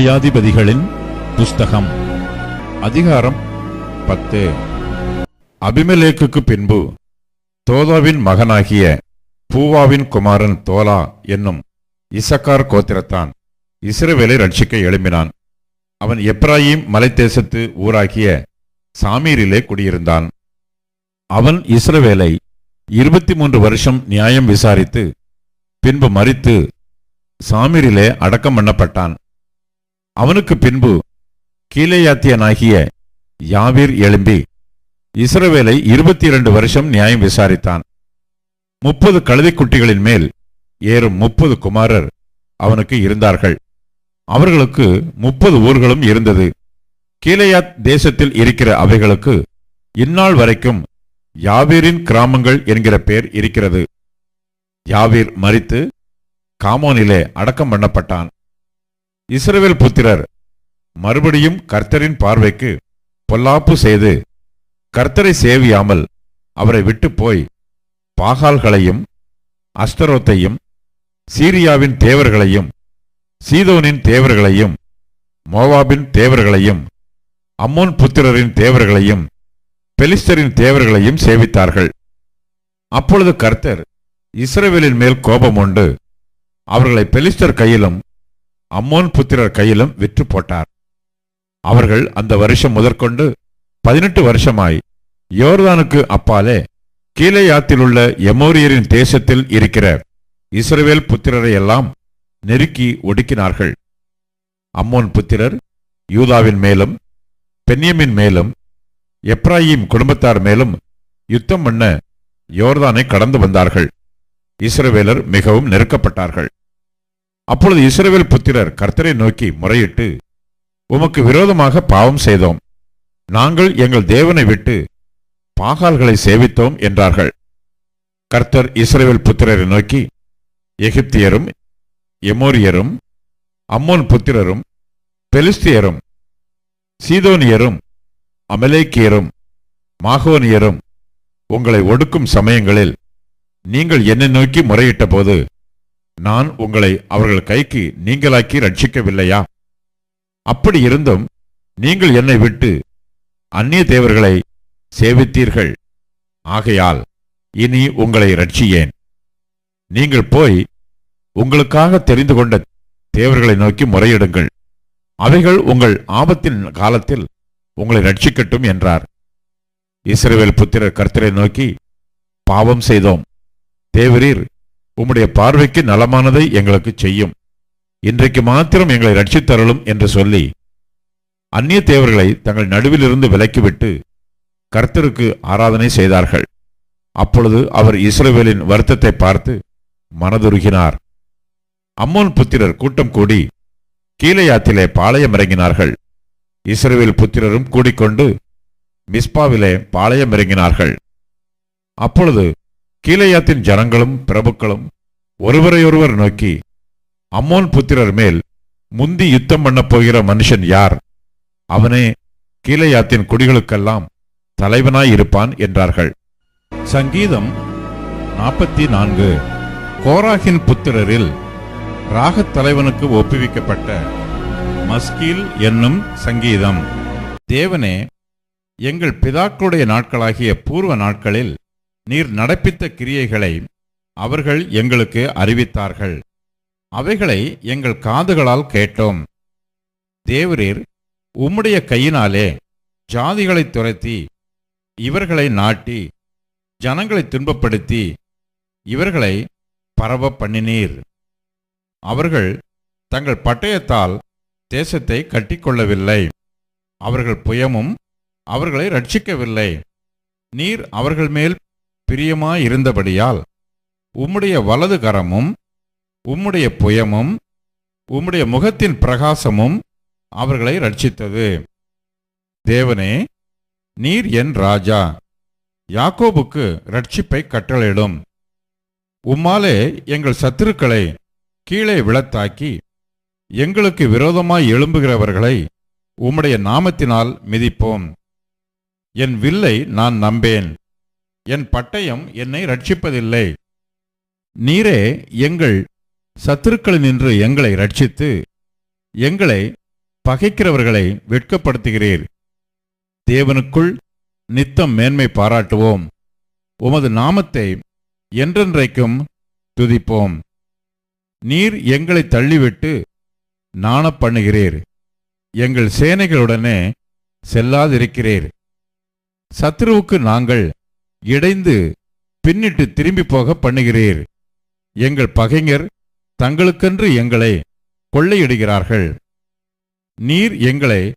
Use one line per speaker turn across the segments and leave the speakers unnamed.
நியாயாதிபதிகளின் புஸ்தகம் அதிகாரம் பத்து அபிமலேக்கு பின்பு தோதாவின் மகனாகிய பூவாவின் குமாரன் தோலா என்னும் இசக்கார் கோத்திரத்தான் இஸ்ரவேலை ரட்சிக்க எழும்பினான். அவன் எப்ராஹிம் மலைத்தேசத்து ஊராகிய சாமீரிலே குடியிருந்தான். அவன் இஸ்ரவேலை இருபத்தி மூன்று வருஷம் நியாயம் விசாரித்து பின்பு மறித்து சாமீரிலே அடக்கம் பண்ணப்பட்டான். அவனுக்கு பின்பு கீலேயாத்தியனாகிய யாவீர் எழும்பி இஸ்ரவேலை இருபத்தி இரண்டு வருஷம் நியாயம் விசாரித்தான். முப்பது கழுதைக்குட்டிகளின் மேல் ஏறும் முப்பது குமாரர் அவனுக்கு இருந்தார்கள். அவர்களுக்கு முப்பது ஊர்களும் இருந்தது. கீழையாத் தேசத்தில் இருக்கிற அவைகளுக்கு இந்நாள் வரைக்கும் யாவீரின் கிராமங்கள் என்கிற பெயர் இருக்கிறது. யாவீர் மரித்து காமோனிலே அடக்கம் பண்ணப்பட்டான். இஸ்ரவேல் புத்திரர் மறுபடியும் கர்த்தரின் பார்வைக்கு பொல்லாப்பு செய்து கர்த்தரை சேவியாமல் அவரை விட்டு போய் பாகால்களையும் அஸ்தரோத்தையும் சீரியாவின் தேவர்களையும் சீதோனின் தேவர்களையும் மோவாபின் தேவர்களையும் அம்மோன் புத்திரரின் தேவர்களையும் பெலிஸ்தரின் தேவர்களையும் சேவித்தார்கள். அப்பொழுது கர்த்தர் இஸ்ரவேலின் மேல் கோபம் உண்டு. அவர்களை பெலிஸ்தர் கையிலும் அம்மோன் புத்திரர் கையிலும் விற்று போட்டார். அவர்கள் அந்த வருஷம் முதற்கொண்டு பதினெட்டு வருஷமாய் யோர்தானுக்கு அப்பாலே கீலேயாத்திலுள்ள எமோரியரின் தேசத்தில் இருக்கிற இஸ்ரவேல் புத்திரரை எல்லாம் நெருக்கி ஒடுக்கினார்கள். அம்மோன் புத்திரர் யூதாவின் மேலும் பென்யமின் மேலும் எப்ராஹிம் குடும்பத்தார் மேலும் யுத்தம் பண்ண யோர்தானை கடந்து வந்தார்கள். இஸ்ரவேலர் மிகவும் நெருக்கப்பட்டார்கள். அப்பொழுது இஸ்ரவேல் புத்திரர் கர்த்தரை நோக்கி முறையிட்டு உமக்கு விரோதமாக பாவம் செய்தோம். நாங்கள் எங்கள் தேவனை விட்டு பாகால்களை சேவித்தோம் என்றார்கள். கர்த்தர் இஸ்ரேவேல் புத்திரரை நோக்கி எகிப்தியரும் எமோரியரும் அம்மோன் புத்திரரும் பெலிஸ்தியரும் சீதோனியரும் அமலேக்கியரும் மாகோனியரும் உங்களை ஒடுக்கும் சமயங்களில் நீங்கள் என்னை நோக்கி முறையிட்ட போது நான் உங்களை அவர்கள் கைக்கு நீங்களாக்கி ரட்சிக்கவில்லையா? அப்படி இருந்தும் நீங்கள் என்னை விட்டு அந்நிய தேவர்களை சேவித்தீர்கள். ஆகையால் இனி உங்களை ரட்சியேன். நீங்கள் போய் உங்களுக்காக தெரிந்து கொண்ட தேவர்களை நோக்கி முறையிடுங்கள். அவைகள் உங்கள் ஆபத்தின் காலத்தில் உங்களை ரட்சிக்கட்டும் என்றார். இஸ்ரேவேல் புத்திரர் கர்த்தரை நோக்கி பாவம் செய்தோம். தேவரீர் உம்முடைய பார்வைக்கு நலமானதை எங்களுக்கு செய்யும். இன்றைக்கு மாத்திரம் எங்களை ரட்சித்தருளும் என்று சொல்லி அந்நிய தேவர்களை தங்கள் நடுவிலிருந்து விலக்கிவிட்டு கர்த்தருக்கு ஆராதனை செய்தார்கள். அப்பொழுது அவர் இஸ்ரோவேலின் வருத்தத்தை பார்த்து மனதுருகினார். அம்மோன் புத்திரர் கூட்டம் கூடி கீழையாத்திலே பாளையம் இறங்கினார்கள் இஸ்ரோவேல் புத்திரரும் கூடிக்கொண்டு மிஸ்பாவிலே பாளையம் இறங்கினார்கள் அப்பொழுது கீழையாத்தின் ஜனங்களும் பிரபுக்களும் ஒருவரையொருவர் நோக்கி அம்மோன் புத்திரர் மேல் முந்தி யுத்தம் பண்ணப் போகிற மனுஷன் யார்? அவனே கீழையாத்தின் குடிகளுக்கெல்லாம் தலைவனாயிருப்பான் என்றார்கள். சங்கீதம் நாற்பத்தி நான்கு கோராகின் புத்திரரில் ராகத் தலைவனுக்கு ஒப்புவிக்கப்பட்ட மஸ்கீல் என்னும் சங்கீதம். தேவனே எங்கள் பிதாக்களுடைய நாட்களாகிய பூர்வ நாட்களில் நீர் நடப்பித்த கிரியைகளை அவர்கள் எங்களுக்கு அறிவித்தார்கள். அவைகளை எங்கள் காதுகளால் கேட்டோம். தேவரீர் உம்முடைய கையினாலே ஜாதிகளை துரத்தி இவர்களை நாட்டி ஜனங்களை துன்பப்படுத்தி இவர்களை பரவ பண்ணினீர். அவர்கள் தங்கள் பட்டயத்தால் தேசத்தை கட்டிக்கொள்ளவில்லை. அவர்கள் புயமும் அவர்களை ரட்சிக்கவில்லை நீர் அவர்கள் மேல் பிரியமாயிருந்தபடியால் உம்முடைய வலது கரமும் உம்முடைய புயமும் உம்முடைய முகத்தின் பிரகாசமும் அவர்களை ரட்சித்தது தேவனே நீர் என் ராஜா யாக்கோபுக்கு ரட்சிப்பை கட்டளையிடும். உம்மாலே எங்கள் சத்துருக்களை கீழே விழத்தாக்கி எங்களுக்கு விரோதமாய் எழும்புகிறவர்களை உம்முடைய நாமத்தினால் மிதிப்போம். என் வில்லை நான் நம்பேன். என் பட்டயம் என்னை ரட்சிப்பதில்லை நீரே எங்கள் சத்துருக்களினின்று எங்களை ரட்சித்து எங்களை பகைக்கிறவர்களை வெட்கப்படுத்துகிறீர். தேவனுக்குள் நித்தம் மேன்மை பாராட்டுவோம். உமது நாமத்தை என்றென்றைக்கும் துதிப்போம். நீர் எங்களை தள்ளிவிட்டு நாணப் பண்ணுகிறீர். எங்கள் சேனைகளுடனே செல்லாதிருக்கிறீர். சத்ருவுக்கு நாங்கள் இடைந்து பின்னிட்டு திரும்பி போக பண்ணுகிறீர். எங்கள் பகைஞர் தங்களுக்கென்று எங்களை கொள்ளையிடுகிறார்கள். நீர் எங்களை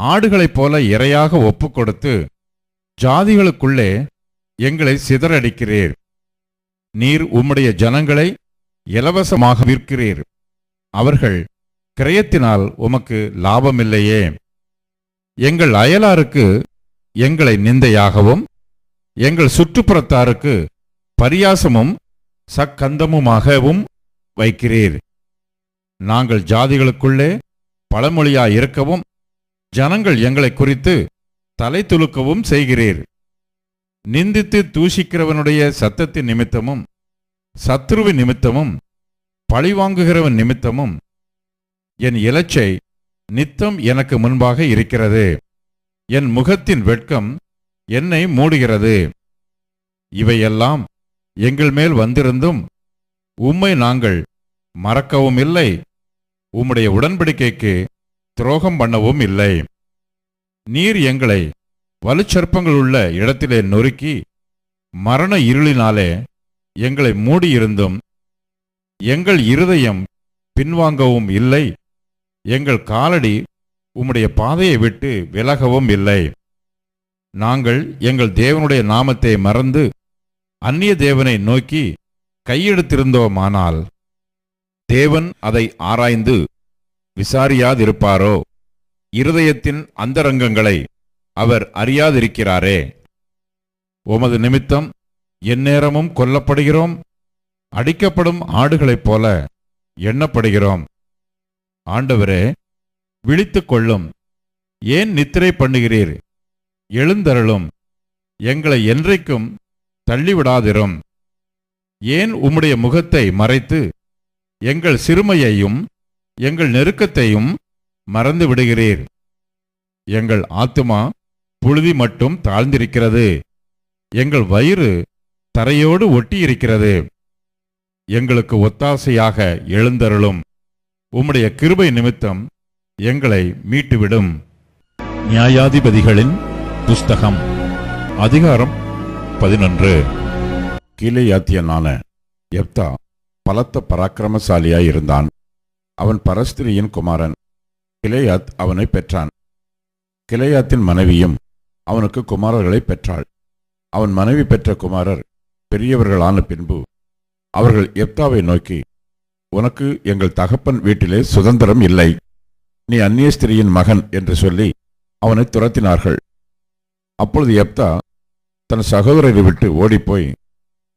ஆடுகளைப் போல இரையாக ஒப்புக்கொடுத்து ஜாதிகளுக்குள்ளே எங்களை சிதறடிக்கிறீர். நீர் உம்முடைய ஜனங்களை இலவசமாக விற்கிறீர். அவர்கள் கிரயத்தினால் உமக்கு லாபமில்லையே. எங்கள் அயலாருக்கு எங்களை நிந்தையாகவும் எங்கள் சுற்றுப்புறத்தாருக்கு பரியாசமும் சக்கந்தமுமாகவும் வைக்கிறீர். நாங்கள் ஜாதிகளுக்குள்ளே பழமொழியாயிருக்கவும் ஜனங்கள் எங்களை குறித்து தலை துலுக்கவும் செய்கிறீர். நிந்தித்து தூஷிக்கிறவனுடைய சத்தத்தின் நிமித்தமும் சத்ருவின் நிமித்தமும் பழிவாங்குகிறவன் நிமித்தமும் என் இலச்சை நித்தம் எனக்கு முன்பாக இருக்கிறது. என் முகத்தின் வெட்கம் என்னை மூடுகிறது. இவையெல்லாம் எங்கள் மேல் வந்திருந்தும் உம்மை நாங்கள் மறக்கவும் இல்லை. உம்முடைய உடன்படிக்கைக்கு துரோகம் பண்ணவும் இல்லை. நீர் எங்களை வலுச்சற்பங்கள் உள்ள இடத்திலே நொறுக்கி மரண இருளினாலே எங்களை மூடியிருந்தும் எங்கள் இருதயம் பின்வாங்கவும் இல்லை. எங்கள் காலடி உம்முடைய பாதையை விட்டு விலகவும் இல்லை. நாங்கள் எங்கள் தேவனுடைய நாமத்தை மறந்து அந்நிய தேவனை நோக்கி கையெடுத்திருந்தோமானால் தேவன் அதை ஆராய்ந்து விசாரியாதிருப்பாரோ? இருதயத்தின் அந்தரங்கங்களை அவர் அறியாதிருக்கிறாரே. உமது நிமித்தம் எந்நேரமும் கொல்லப்படுகிறோம் அடிக்கப்படும் ஆடுகளைப் போல எண்ணப்படுகிறோம். ஆண்டவரே விழித்துக் கொள்ளும் ஏன் நித்திரை பண்ணுகிறீர்? எழுந்தருளும். எங்களை என்றைக்கும் தள்ளிவிடாதிரும். ஏன் உம்முடைய முகத்தை மறைத்து எங்கள் சிறுமையையும் எங்கள் நெருக்கத்தையும் மறந்து விடுகிறீர்? எங்கள் ஆத்துமா புழுதி மட்டும் தாழ்ந்திருக்கிறது. எங்கள் வயிறு தரையோடு ஒட்டியிருக்கிறது. எங்களுக்கு ஒத்தாசையாக எழுந்தருளும். உம்முடைய கிருபை நிமித்தம் எங்களை மீட்டுவிடும். நியாயாதிபதிகளின் புஸ்தகம். அதிகாரம் பதினொன்று. கீலேயாத்தியனான எப்தா பலத்த பராக்கிரமசாலியாய் இருந்தான். அவன் பரஸ்திரியின் குமாரன். கிளையாத் அவனை பெற்றான். கிளையாத்தின் மனைவியும் அவனுக்கு குமாரர்களை பெற்றாள். அவன் மனைவி பெற்ற குமாரர் பெரியவர்களான பின்பு அவர்கள் எப்தாவை நோக்கி உனக்கு எங்கள் தகப்பன் வீட்டிலே சுதந்திரம் இல்லை. நீ அந்நிய ஸ்திரியின் மகன் என்று சொல்லி அவனை துரத்தினார்கள். அப்பொழுது எப்தா தன் சகோதரரை விட்டு ஓடிப்போய்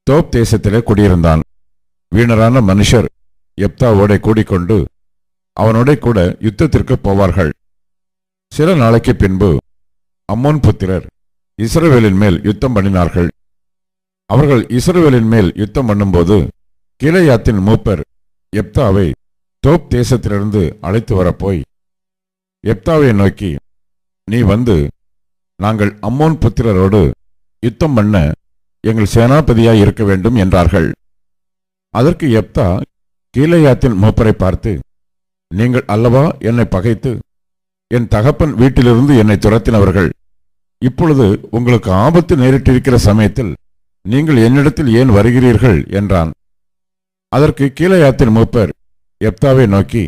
தோப் தேசத்திலே குடியிருந்தான். வீணரான மனுஷர் எப்தாவோட கூடிக்கொண்டு அவனோட கூட யுத்தத்திற்கு போவார்கள். சில நாளைக்கு பின்பு அம்மோன் புத்திரர் இஸ்ரவேலின் மேல் யுத்தம் பண்ணினார்கள். அவர்கள் இஸ்ரவேலின் மேல் யுத்தம் பண்ணும்போது கிளையாத்தின் மூப்பர் எப்தாவை தோப் தேசத்திலிருந்து அழைத்து வரப்போய் எப்தாவை நோக்கி நீ வந்து நாங்கள் அம்மோன் புத்திரரோடு யுத்தம் பண்ண எங்கள் சேனாபதியாய் இருக்க வேண்டும் என்றார்கள். அதற்கு எப்தா கீழையாத்தின் மூப்பரை பார்த்து நீங்கள் அல்லவா என்னை பகைத்து என் தகப்பன் வீட்டிலிருந்து என்னை துரத்தினவர்கள்? இப்பொழுது உங்களுக்கு ஆபத்து நேரிட்டிருக்கிற சமயத்தில் நீங்கள் என்னிடத்தில் ஏன் வருகிறீர்கள்? என்றான். அதற்கு கீழையாத்தின் மூப்பர் எப்தாவை நோக்கி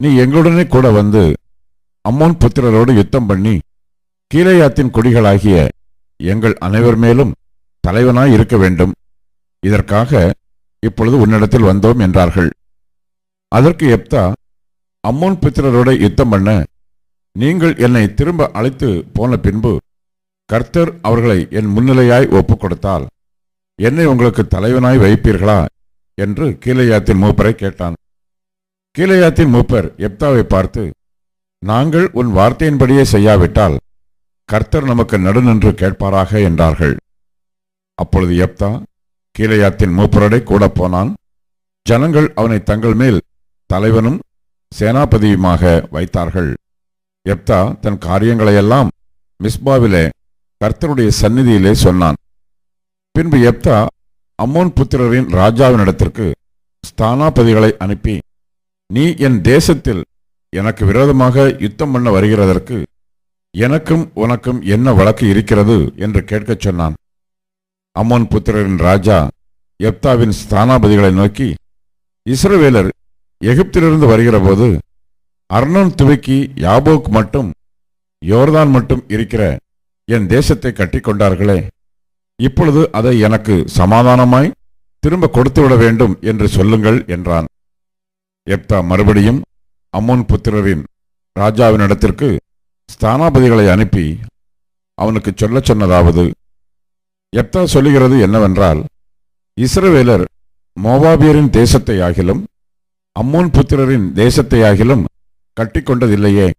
நீ எங்களுடனே கூட வந்து அம்மோன் புத்திரரோடு யுத்தம் பண்ணி கீழையாத்தின் குடிகளாகிய எங்கள் அனைவர் மேலும் தலைவனாய் இருக்க வேண்டும். இதற்காக இப்பொழுது உன்னிடத்தில் வந்தோம் என்றார்கள். அதற்கு எப்தா அம்மோன் புத்திரரோட யுத்தம் பண்ண நீங்கள் என்னை திரும்ப அழைத்து போன பின்பு கர்த்தர் அவர்களை என் முன்னிலையாய் ஒப்புக் கொடுத்தால் என்னை உங்களுக்கு தலைவனாய் வைப்பீர்களா? என்று கீழையாத்தின் மூப்பரை கேட்டான். கீழையாத்தின் மூப்பர் எப்தாவை பார்த்து நாங்கள் உன் வார்த்தையின்படியே செய்யாவிட்டால் கர்த்தர் நமக்கு நடுநின்று கேட்பாராக என்றார்கள். அப்பொழுது எப்தா கீழையாத்தின் மூப்பரடை கூட போனான். ஜனங்கள் அவனை தங்கள் மேல் தலைவனும் சேனாபதியுமாக வைத்தார்கள். எப்தா தன் காரியங்களையெல்லாம் மிஸ்பாவிலே கர்த்தருடைய சந்நிதியிலே சொன்னான். பின்பு எப்தா அம்மோன் புத்திரரின் ராஜாவினிடத்திற்கு ஸ்தானாபதிகளை அனுப்பி நீ என் தேசத்தில் எனக்கு விரோதமாக யுத்தம் பண்ண வருகிறதற்கு எனக்கும் உனக்கும் என்ன வழக்கு இருக்கிறது என்று கேட்கச் சொன்னான். அம்மோன் புத்திரரின் ராஜா எப்தாவின் ஸ்தானாபதிகளை நோக்கி இஸ்ரவேலர் எகிப்திலிருந்து வருகிறபோது அர்ணன் துவக்கி யாபோக் மட்டும் யோர்தான் மட்டும் இருக்கிற என் தேசத்தை கட்டிக்கொண்டார்களே இப்பொழுது அதை எனக்கு சமாதானமாய் திரும்ப கொடுத்துவிட வேண்டும் என்று சொல்லுங்கள் என்றான். எப்தா மறுபடியும் அம்மோன் புத்திரரின் ராஜாவினிடத்திற்கு ஸ்தானாபதிகளை அனுப்பி அவனுக்கு சொல்லச் சொன்னதாவது எப்தா சொல்லுகிறது என்னவென்றால் இஸ்ரவேலர் மோவாபியரின் தேசத்தை ஆகிலும் அம்மோன் புத்திரரின் தேசத்தை ஆகிலும் கட்டிக்கொண்டதில்லையே.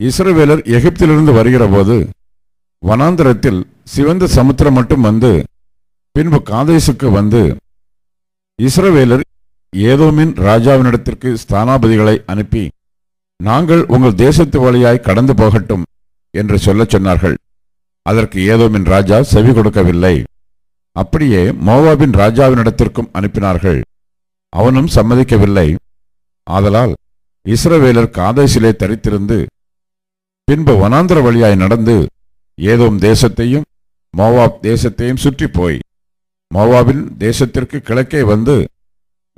இஸ்ரவேலர் எகிப்திலிருந்து வருகிறபோது வனாந்தரத்தில் சிவந்த சமுத்திரம் மட்டும் வந்து பின்பு காதேசுக்கு வந்து இஸ்ரவேலர் ஏதோமின் ராஜாவினிடத்திற்கு ஸ்தானாபதிகளை அனுப்பி நாங்கள் உங்கள் தேசத்து வழியாய் கடந்து போகட்டும் என்று சொல்லச் சொன்னார்கள். அதற்கு ஏதோமின் ராஜா செவி கொடுக்கவில்லை. அப்படியே மோவாபின் ராஜாவினிடத்திற்கும் அனுப்பினார்கள். அவனும் சம்மதிக்கவில்லை. ஆதலால் இஸ்ரவேலர் காதேசிலே தரித்திருந்து பின்பு வனாந்திர வழியாய் நடந்து ஏதோம் தேசத்தையும் மோவாப் தேசத்தையும் சுற்றி போய் மோவாபின் தேசத்திற்கு கிழக்கே வந்து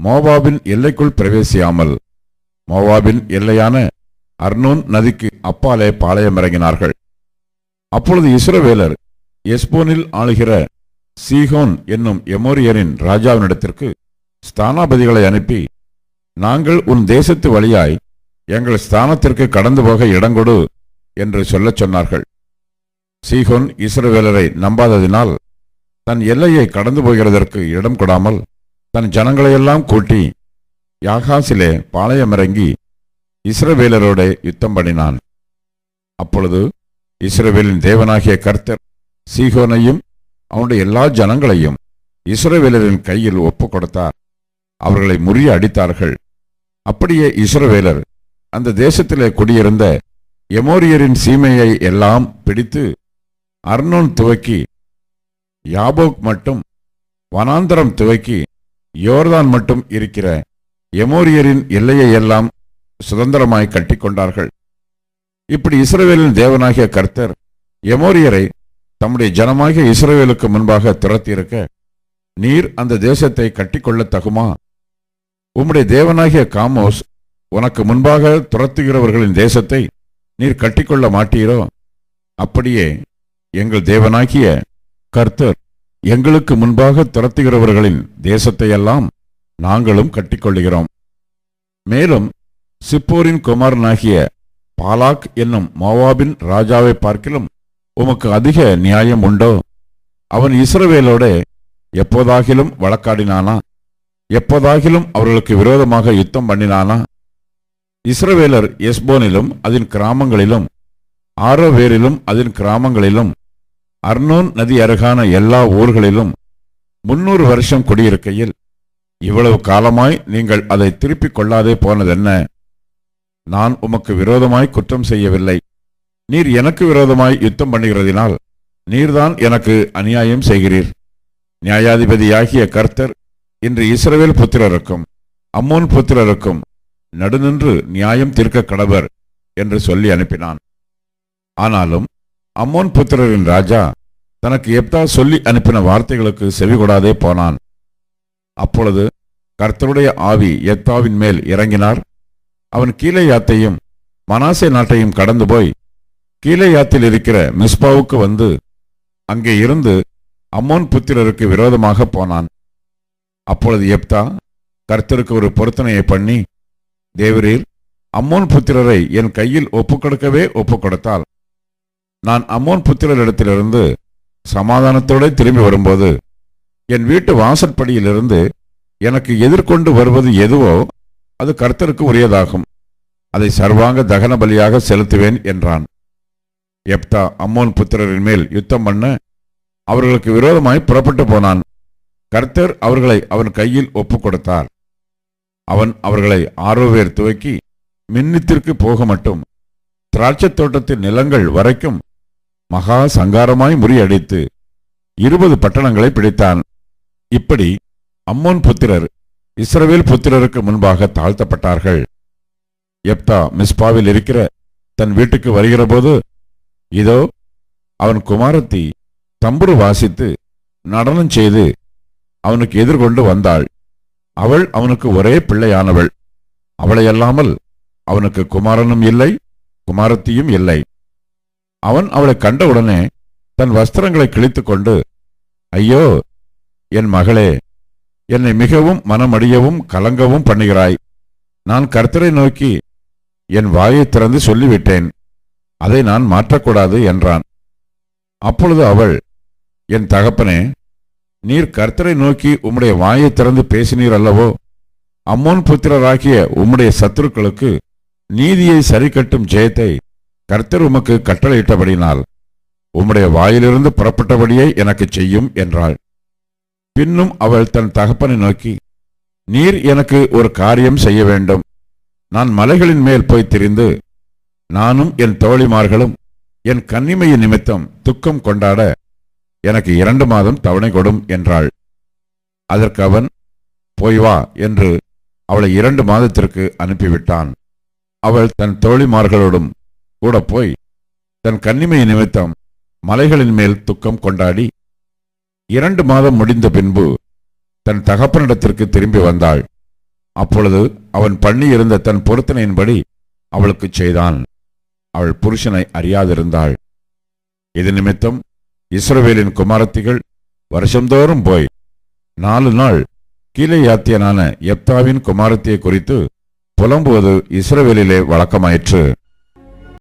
மோவாபின் எல்லைக்குள் பிரவேசியாமல் மோவாபின் எல்லையான அர்னோன் நதிக்கு அப்பாலே பாளையம் இறங்கினார்கள். அப்பொழுது இஸ்ரவேலர் எஸ்போனில் ஆளுகிற சீகோன் என்னும் எமோரியரின் ராஜாவினிடத்திற்கு ஸ்தானாபதிகளை அனுப்பி நாங்கள் உன் தேசத்து வழியாய் எங்கள் ஸ்தானத்திற்கு கடந்து போக இடங்கொடு என்று சொல்லச் சொன்னார்கள். சீகோன் இஸ்ரவேலரை நம்பாததினால் தன் எல்லையை கடந்து போகிறதற்கு இடம் கொடாமல் தன் ஜனங்களையெல்லாம் கூட்டி யாகாசிலே பாளையமிறங்கி இஸ்ரவேலரோட யுத்தம் பண்ணினான் அப்பொழுது இஸ்ரவேலின் தேவனாகிய கர்த்தர் சீகோனையும் அவனுடைய எல்லா ஜனங்களையும் இஸ்ரவேலரின் கையில் ஒப்புக் கொடுத்தார் அவர்களை முறிய அடித்தார்கள் அப்படியே இஸ்ரவேலர் அந்த தேசத்திலே குடியிருந்த எமோரியரின் சீமையை எல்லாம் பிடித்து அர்னோன் துவக்கி யாபோக் மட்டும் வனாந்தரம் துவக்கி யோர்தான் மட்டும் இருக்கிற எமோரியரின் எல்லையை எல்லாம் சுதந்திரமாய் கட்டிக்கொண்டார்கள். இப்படி இஸ்ரேலின் தேவனாகிய கர்த்தர் எமோரியரை தம்முடைய ஜனமாகிய இஸ்ரேலுக்கு முன்பாக துரத்தியிருக்க நீர் அந்த தேசத்தை கட்டிக்கொள்ள தகுமா? உம்முடைய தேவனாகிய காமோஸ் உனக்கு முன்பாக துரத்துகிறவர்களின் தேசத்தை நீர் கட்டிக்கொள்ள மாட்டீரோ? அப்படியே எங்கள் தேவனாகிய கர்த்தர் எங்களுக்கு முன்பாக துரத்துகிறவர்களின் தேசத்தையெல்லாம் நாங்களும் கட்டிக்கொள்கிறோம் மேலும் சிப்போரின் குமாரனாகிய பாலாக் என்னும் மோவாபின் ராஜாவை பார்க்கிலும் உமக்கு அதிக நியாயம் உண்டோ? அவன் இஸ்ரவேலோட எப்போதாகிலும் வழக்காடினானா? எப்போதாகிலும் அவர்களுக்கு விரோதமாக யுத்தம் பண்ணினானா? இஸ்ரவேலர் எஸ்போனிலும் அதன் கிராமங்களிலும் ஆரோவேரிலும் அதன் கிராமங்களிலும் அர்னோன் நதி அருகான எல்லா ஊர்களிலும் முன்னூறு வருஷம் குடியிருக்கையில் இவ்வளவு காலமாய் நீங்கள் அதை திருப்பிக் கொள்ளாதே போனதென்ன? நான் உமக்கு விரோதமாய் குற்றம் செய்யவில்லை. நீர் எனக்கு விரோதமாய் யுத்தம் பண்ணுகிறதினால் நீர்தான் எனக்கு அநியாயம் செய்கிறீர். நியாயாதிபதியாகிய கர்த்தர் இன்று இஸ்ரவேல் புத்திரருக்கும் அம்மோன் புத்திரருக்கும் நடுநின்று நியாயம் தீர்க்க கடவர் என்று சொல்லி அனுப்பினான். ஆனாலும் அம்மோன் புத்திரரின் ராஜா தனக்கு எப்தா சொல்லி அனுப்பின வார்த்தைகளுக்கு செவிகொடாதே போனான். அப்பொழுது கர்த்தருடைய ஆவி எப்தாவின் மேல் இறங்கினார். அவன் கீலேயாத்தையும் மனாசே நாட்டையும் கடந்து போய் கீலேயாத்தில் இருக்கிற மிஸ்பாவுக்கு வந்து அங்கே இருந்து அம்மோன் புத்திரருக்கு விரோதமாக போனான். அப்பொழுது எப்தா கர்த்தருக்கு ஒரு பொருத்தனையை பண்ணி தேவரீர் அம்மோன் புத்திரரை என் கையில் ஒப்புக்கொடுக்கவே ஒப்புக்கொடுத்தால் நான் அம்மோன் புத்திரரிடத்திலிருந்து சமாதானத்தோடு திரும்பி வரும்போது என் வீட்டு வாசற்படியிலிருந்து எனக்கு எதிர்கொண்டு வருவது எதுவோ அது கர்த்தருக்கு உரியதாகும். அதை சர்வாங்க தகன பலியாக செலுத்துவேன் என்றான். எப்தா அம்மோன் புத்திரரின் மேல் யுத்தம் பண்ண அவர்களுக்கு விரோதமாய் புறப்பட்டு போனான். கர்த்தர் அவர்களை அவன் கையில் ஒப்புக் கொடுத்தார் அவன் அவர்களை ஆரோவேர் துவக்கி மின்னித்திற்கு போக மட்டும் திராட்சைத் தோட்டத்தின் நிலங்கள் வரைக்கும் மகா சங்காரமாய் முறியடித்து இருபது பட்டணங்களை பிடித்தான். இப்படி அம்மோன் புத்திரர் இஸ்ரவேல் புத்திரருக்கு முன்பாக தாழ்த்தப்பட்டார்கள். எப்தா மிஸ்பாவில் இருக்கிற தன் வீட்டுக்கு வருகிறபோது இதோ அவன் குமாரத்தி தம்புரு வாசித்து நடனம் செய்து அவனுக்கு எதிர்கொண்டு வந்தாள். அவள் அவனுக்கு ஒரே பிள்ளையானவள். அவளையல்லாமல் அவனுக்கு குமாரனும் இல்லை குமாரத்தியும் இல்லை. அவன் அவளை கண்டவுடனே தன் வஸ்திரங்களை கிழித்துக்கொண்டு ஐயோ என் மகளே என்னை மிகவும் மனமடியவும் கலங்கவும் பண்ணுகிறாய். நான் கர்த்தரை நோக்கி என் வாயை திறந்து சொல்லிவிட்டேன். அதை நான் மாற்றக்கூடாது என்றான். அப்பொழுது அவள் என் தகப்பனே நீர் கர்த்தரை நோக்கி உம்முடைய வாயை திறந்து பேசினீர் அல்லவோ? அம்மோன் புத்திரராகிய உம்முடைய சத்துருக்களுக்கு நீதியை சரிக்கட்டும் ஜெயத்தை கர்த்தர் உமக்கு கட்டளையிட்டபடினால் உம்முடைய வாயிலிருந்து புறப்பட்டபடியே எனக்கு செய்யும் என்றாள். பின்னும் அவள் தன் தகப்பனை நோக்கி நீர் எனக்கு ஒரு காரியம் செய்ய வேண்டும். நான் மலைகளின் மேல் போய் திரிந்து நானும் என் தோழிமார்களும் என் கன்னிமையின் நிமித்தம் துக்கம் கொண்டாட எனக்கு இரண்டு மாதம் தவணை கொடும் என்றாள். அதற்கு அவன் போய் வா என்று அவளை இரண்டு மாதத்திற்கு அனுப்பிவிட்டான். அவள் தன் தோழிமார்களோடும் கூட போய் தன் கன்னிமை நிமித்தம் மலைகளின் மேல் துக்கம் கொண்டாடி இரண்டு மாதம் முடிந்த பின்பு தன் தகப்பனிடத்திற்கு திரும்பி வந்தாள். அப்பொழுது அவன் பண்ணியிருந்த தன் பொருத்தனையின்படி அவளுக்குச் செய்தான். அவள் புருஷனை அறியாதிருந்தாள். இது நிமித்தம் இஸ்ரவேலின் குமாரத்திகள் வருஷந்தோறும் போய் நாலு நாள் கீழே யாத்தியனான எப்தாவின் குமாரத்தியை குறித்து புலம்புவது இஸ்ரவேலிலே வழக்கமாயிற்று.